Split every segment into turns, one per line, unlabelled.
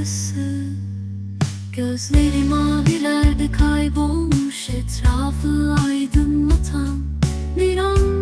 şarkısı Gözleri mavilerde kaybolmuş etrafı aydınlatan bir an.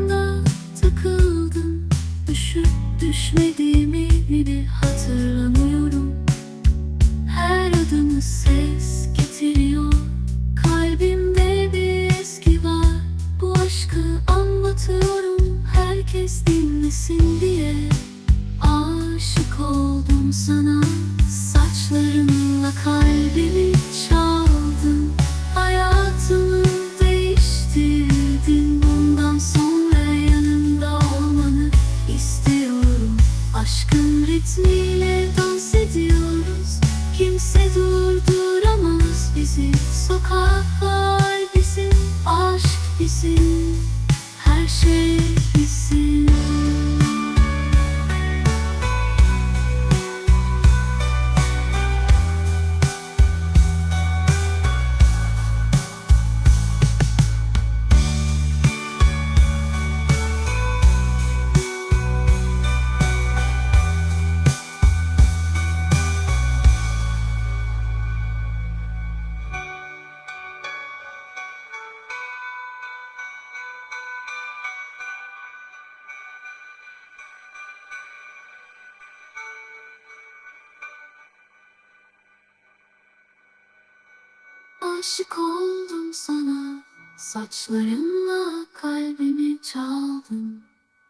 Aşık oldum sana. Saçlarınla kalbimi çaldın.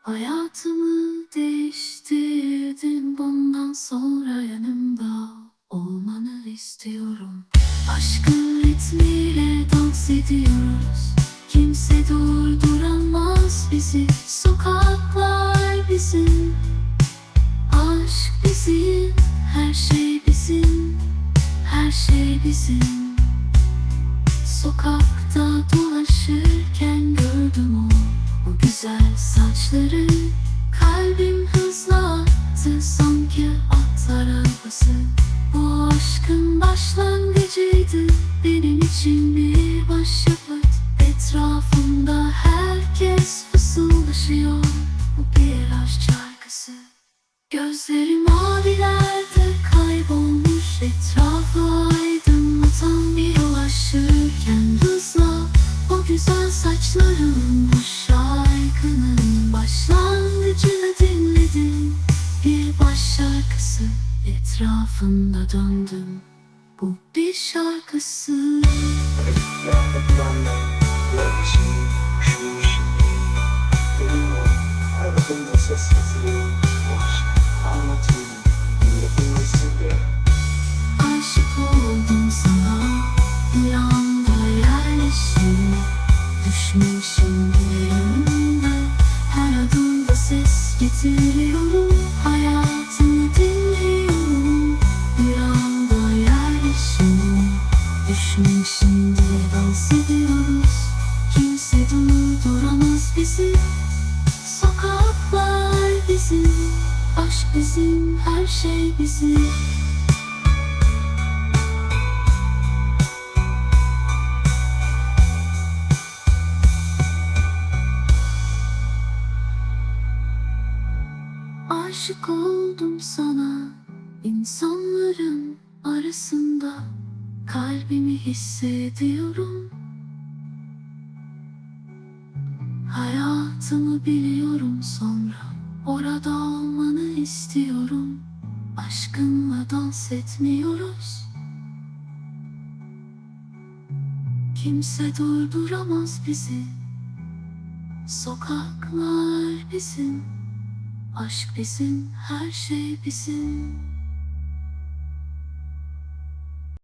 Hayatımı değiştirdin. Bundan sonra yanımda olmanı istiyorum. Aşkın ritmiyle dans ediyoruz. Kimse durduramaz bizi. Sokaklar bizim Sokakta dolaşırken gördüm o O güzel saçları. Kalbim hızla attı sanki atlar arabası. Bu aşkın başlangıcıydı Benim için bir başyapıt. Etrafımda herkes döndüm Bu bir şarkısı. Aşık oldum sana Bir anda yerleşim Aşık oldum sana insanların arasında. Kalbimi hissediyorum. Hayatımı biliyorum sonra. Orada olmanı istiyorum Aşkınla dans etmiyoruz. Kimse durduramaz bizi. Sokaklar bizim. Aşk bizim, her şey bizim